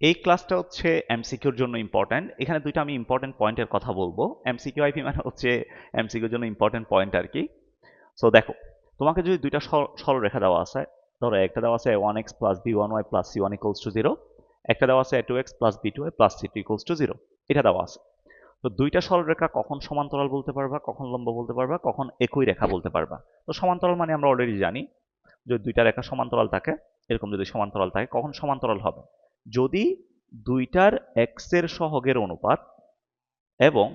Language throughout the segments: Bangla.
এই ক্লাসটা হচ্ছে এমসিকিউর জন্য ইম্পর্ট্যান্ট এখানে দুইটা আমি ইম্পর্ট্যান্ট পয়েন্টের কথা বলব। এমসিকিউ আইপি মানে হচ্ছে এমসিকিউর জন্য ইম্পর্ট্যান্ট পয়েন্ট আর কি। সো দেখো, তোমাকে যদি দুইটা সরলরেখা দেওয়া আছে, ধরো একটা দেওয়া আছে one X plus B one Y plus C one equals to zero একটা দেওয়া আছে two X plus B two Y plus C two equals to zero এটা দেওয়া আছে। তো দুইটা সরলরেখা কখন সমান্তরাল বলতে পারবা, কখন লম্ব বলতে পারবা, কখন একই রেখা বলতে পারবা। তো সমান্তরাল মানে আমরা অলরেডি জানি, যদি দুইটা রেখা সমান্তরাল থাকে, এরকম যদি সমান্তরাল থাকে, কখন সমান্তরাল হবে? যদি দুইটার এক্সের সহগের অনুপাত এবং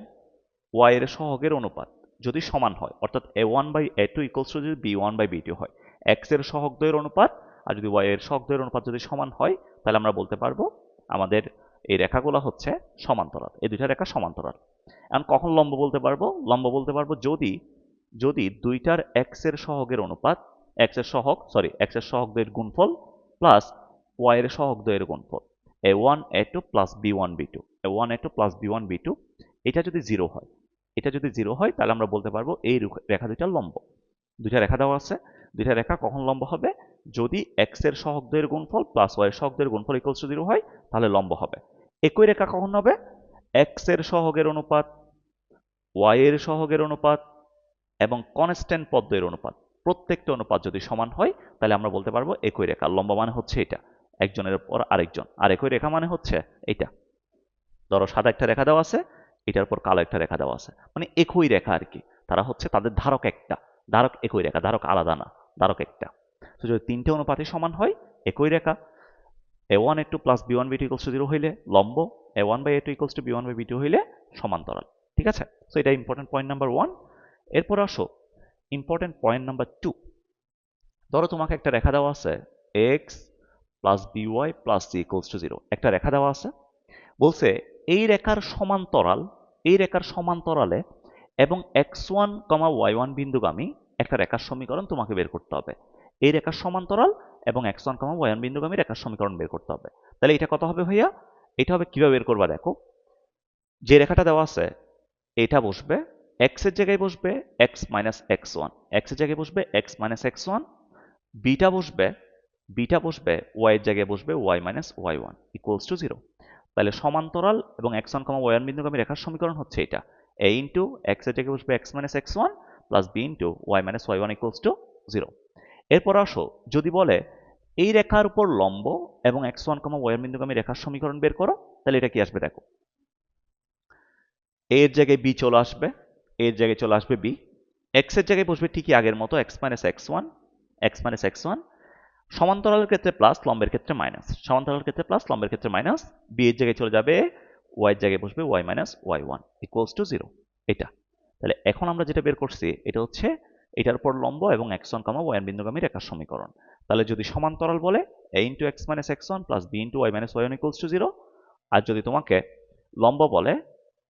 ওয়াই এর সহগের অনুপাত যদি সমান হয়, অর্থাৎ A one by A two equals to যদি B one by B two হয় এক্সের সহগদ্বয়ের অনুপাত আর যদি ওয়াই এর সহগদ্বয়ের অনুপাত যদি সমান হয়, তাহলে আমরা বলতে পারব আমাদের এই রেখাগুলো হচ্ছে সমান্তরাল, এই দুইটা রেখা সমান্তরাল। এখন কখন লম্ব বলতে পারব? লম্ব বলতে পারব যদি যদি দুইটার এক্সের সহগের অনুপাত এক্সের সহগ সরি এক্সের সহগদ্বয়ের গুণফল প্লাস ওয়াই এর সহগদ্বয়ের গুণফল A one A two plus B one B two A one A two plus B one B two এটা যদি জিরো হয়, এটা যদি জিরো হয়, তাহলে আমরা বলতে পারব এই রেখা দুইটা লম্ব। দুইটা রেখা দেওয়া আছে। দুইটা রেখা কখন লম্ব হবে? যদি এক্সের সহগদ্বয়ের গুণফল প্লাস ওয়াই এর সহগদ্বয়ের গুণফল ইকুয়ালস টু জিরো হয়, তাহলে লম্ব হবে। একই রেখা কখন হবে? এক্সের সহগের অনুপাত ওয়াই এর সহগের অনুপাত এবং কনস্ট্যান্ট পদ্মের অনুপাত। প্রত্যেকটা অনুপাত যদি সমান হয়, তাহলে আমরা বলতে পারব একই রেখা। লম্ব মানে হচ্ছে এটা। একজনের পর আরেকজন। আর একই রেখা মানে হচ্ছে এইটা। ধরো সাদা একটা রেখা দেওয়া আছে, এটার পর কালো একটা রেখা দেওয়া আছে। মানে একই রেখা আর কি তারা হচ্ছে তাদের ধারক একটা। ধারক একই রেখা, ধারক আলাদা না, ধারক একটা। তো যদি তিনটে অনুপাতে সমান হয়, একই রেখা A one A two plus B one B two equals to zero হইলে লম্ব A one by A two equals to B one by B two হইলে সমান্তরাল। ঠিক আছে? সো এটা ইম্পর্টেন্ট পয়েন্ট নাম্বার ওয়ান এরপর আসো ইম্পর্টেন্ট পয়েন্ট নাম্বার টু ধরো তোমাকে একটা রেখা দেওয়া আছে X plus B Y plus C equals to zero একটা রেখা দেওয়া আছে। বলছে, এই রেখার সমান্তরাল, এই রেখার সমান্তরালে এবং X one comma Y one বিন্দুগামী একটা রেখার সমীকরণ তোমাকে বের করতে হবে। এই রেখার সমান্তরাল এবং X one comma Y one বিন্দুগামী রেখার সমীকরণ বের করতে হবে। তাহলে এটা কত হবে ভাইয়া? এটা হবে কীভাবে বের করবা দেখো। যে রেখাটা দেওয়া আছে, এটা বসবে এক্সের জায়গায় বসবে এক্স মাইনাস এক্স ওয়ান এক্সের জায়গায় বসবে x minus x one beta বসবে বিটা বসবে ওয়াই এর জায়গায় বসবে y minus y one equals to zero তাহলে সমান্তরাল এবং x one comma y one বিন্দুগামী রেখার সমীকরণ হচ্ছে এটা। এ ইন্টু এক্সের জায়গায় বসবে X minus X one plus B into Y minus Y one equals to zero এরপর আসো, যদি বলে এই রেখার উপর লম্ব এবং এক্স ওয়ান কমা ওয়াই বিন্দুগামী রেখার সমীকরণ বের করো, তাহলে এটা কি আসবে দেখো? এর জায়গায় বি চলে আসবে এর জায়গায় চলে আসবে বি এক্সের জায়গায় বসবে ঠিকই আগের মতো X minus X one X minus X one সমান্তরালের ক্ষেত্রে প্লাস লম্বের ক্ষেত্রে মাইনাস সমান্তরালের ক্ষেত্রে প্লাস লম্বের ক্ষেত্রে মাইনাস বি এর জায়গায় চলে যাবে ওয়াই জায়গায় বসবে Y minus Y one equals to zero এটা। তাহলে এখন আমরা যেটা বের করছি, এটা হচ্ছে এটার পর লম্ব এবং এক্স ওয়ান কামা ওয়ান বিন্দুগামী রেখার সমীকরণ। তাহলে যদি সমান্তরাল বলে A into X minus X one plus B into Y minus Y one equals to zero আর যদি তোমাকে লম্ব বলে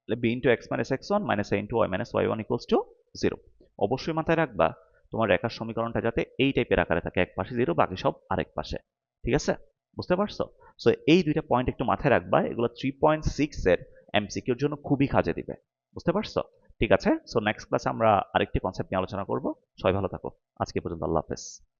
B into X minus X one minus A into Y minus Y one equals to zero অবশ্যই মাথায় রাখবা তোমার রেখার সমীকরণটা যাতে এই টাইপের আকারে থাকে, এক পাশে জিরো বাকি সব আরেক পাশে। ঠিক আছে? বুঝতে পারছ? সো এই দুইটা পয়েন্ট একটু মাথায় রাখবা, এগুলো থ্রি পয়েন্ট সিক্স এর এমসিকিউর জন্য খুবই কাজে দিবে। বুঝতে পারছ? ঠিক আছে? সো নেক্সট ক্লাসে আমরা আরেকটি কনসেপ্ট নিয়ে আলোচনা করব। সবাই ভালো থাকো। আজকে পর্যন্ত আল্লাহ হাফেজ।